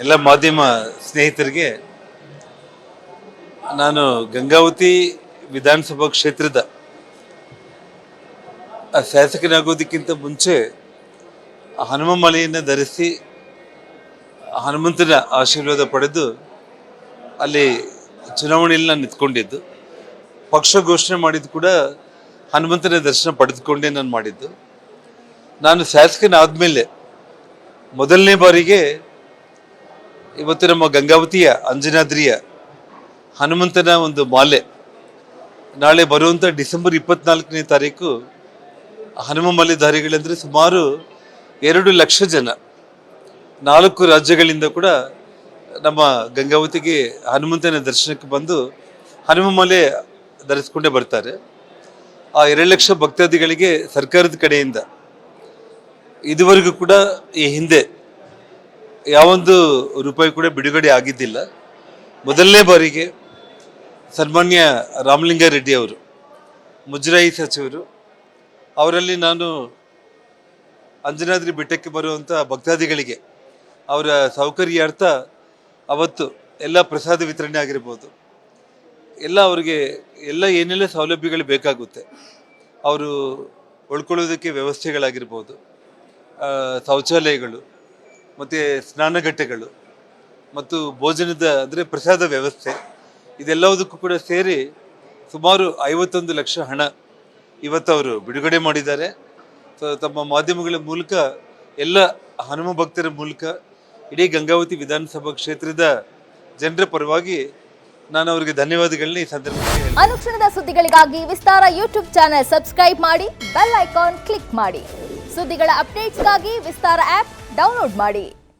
ಎಲ್ಲ ಮಾಧ್ಯಮ ಸ್ನೇಹಿತರಿಗೆ ನಾನು ಗಂಗಾವತಿ ವಿಧಾನಸಭಾ ಕ್ಷೇತ್ರದ ಶಾಸಕನಾಗೋದಕ್ಕಿಂತ ಮುಂಚೆ ಹನುಮ ಮಲೆಯನ್ನು ಧರಿಸಿ ಹನುಮಂತನ ಆಶೀರ್ವಾದ ಪಡೆದು ಅಲ್ಲಿ ಚುನಾವಣೆಯಲ್ಲಿ ನಾನು ನಿಂತ್ಕೊಂಡಿದ್ದು. ಪಕ್ಷ ಘೋಷಣೆ ಮಾಡಿದ್ದು ಕೂಡ ಹನುಮಂತನ ದರ್ಶನ ಪಡೆದುಕೊಂಡೇ ನಾನು ಮಾಡಿದ್ದು. ನಾನು ಶಾಸಕನಾದ್ಮೇಲೆ ಮೊದಲನೇ ಬಾರಿಗೆ ಇವತ್ತು ನಮ್ಮ ಗಂಗಾವತಿಯ, ಅಂಜನಾದ್ರಿಯ ಹನುಮಂತನ ಒಂದು ಮಾಲೆ. ನಾಳೆ ಬರುವಂಥ ಡಿಸೆಂಬರ್ ಇಪ್ಪತ್ನಾಲ್ಕನೇ ತಾರೀಕು ಹನುಮ ಮಾಲೆಧಾರಿಗಳಂದ್ರೆ ಸುಮಾರು ಎರಡು ಲಕ್ಷ ಜನ. ನಾಲ್ಕು ರಾಜ್ಯಗಳಿಂದ ಕೂಡ ನಮ್ಮ ಗಂಗಾವತಿಗೆ ಹನುಮಂತನ ದರ್ಶನಕ್ಕೆ ಬಂದು ಹನುಮ ಮಾಲೆ ಧರಿಸ್ಕೊಂಡೇ ಬರ್ತಾರೆ. ಆ ಎರಡು ಲಕ್ಷ ಭಕ್ತಾದಿಗಳಿಗೆ ಸರ್ಕಾರದ ಕಡೆಯಿಂದ ಇದುವರೆಗೂ ಕೂಡ ಈ ಹಿಂದೆ ಯಾವೊಂದು ರೂಪಾಯಿ ಕೂಡ ಬಿಡುಗಡೆ ಆಗಿದ್ದಿಲ್ಲ. ಮೊದಲನೇ ಬಾರಿಗೆ ಸನ್ಮಾನ್ಯ ರಾಮಲಿಂಗಾರೆಡ್ಡಿ ಅವರು, ಮುಜರಾಯಿ ಸಚಿವರು, ಅವರಲ್ಲಿ ನಾನು ಅಂಜನಾದ್ರಿ ಬೆಟ್ಟಕ್ಕೆ ಬರುವಂಥ ಭಕ್ತಾದಿಗಳಿಗೆ ಅವರ ಸೌಕರ್ಯಾರ್ಥ ಅವತ್ತು ಎಲ್ಲ ಪ್ರಸಾದ ವಿತರಣೆ ಆಗಿರ್ಬೋದು. ಎಲ್ಲ ಅವರಿಗೆ ಎಲ್ಲ ಏನೆಲ್ಲ ಸೌಲಭ್ಯಗಳು ಬೇಕಾಗುತ್ತೆ, ಅವರು ಉಳ್ಕೊಳ್ಳೋದಕ್ಕೆ ವ್ಯವಸ್ಥೆಗಳಾಗಿರ್ಬೋದು. ಶೌಚಾಲಯಗಳು, ಮತ್ತು ಸ್ನಾನಘಟ್ಟೆಗಳು, ಮತ್ತು ಭೋಜನದ ಅಂದರೆ ಪ್ರಸಾದ ವ್ಯವಸ್ಥೆ, ಇದೆಲ್ಲವುದಕ್ಕೂ ಕೂಡ ಸೇರಿ ಸುಮಾರು ಐವತ್ತೊಂದು ಲಕ್ಷ ಹಣ ಇವತ್ತು ಅವರು ಬಿಡುಗಡೆ ಮಾಡಿದ್ದಾರೆ. ತಮ್ಮ ಮಾಧ್ಯಮಗಳ ಮೂಲಕ, ಎಲ್ಲ ಹನುಮ ಭಕ್ತರ ಮೂಲಕ, ಇಡೀ ಗಂಗಾವತಿ ವಿಧಾನಸಭಾ ಕ್ಷೇತ್ರದ ಜನರ ಪರವಾಗಿ ನಾನು ಅವರಿಗೆ ಧನ್ಯವಾದಗಳನ್ನ ಈ ಸಂದರ್ಭದಲ್ಲಿ ಅನುಕ್ಷಣದ ಸುದ್ದಿಗಳಿಗಾಗಿ ವಿಸ್ತಾರ ಯೂಟ್ಯೂಬ್ ಚಾನೆಲ್ ಸಬ್ಸ್ಕ್ರೈಬ್ ಮಾಡಿ, ಬೆಲ್ ಐಕಾನ್ ಕ್ಲಿಕ್ ಮಾಡಿ. ಸುದ್ದಿಗಳ ಅಪ್ಡೇಟ್ಸ್ಗಾಗಿ ವಿಸ್ತಾರ ಆಪ್ ಡೌನ್ಲೋಡ್ ಮಾಡಿ.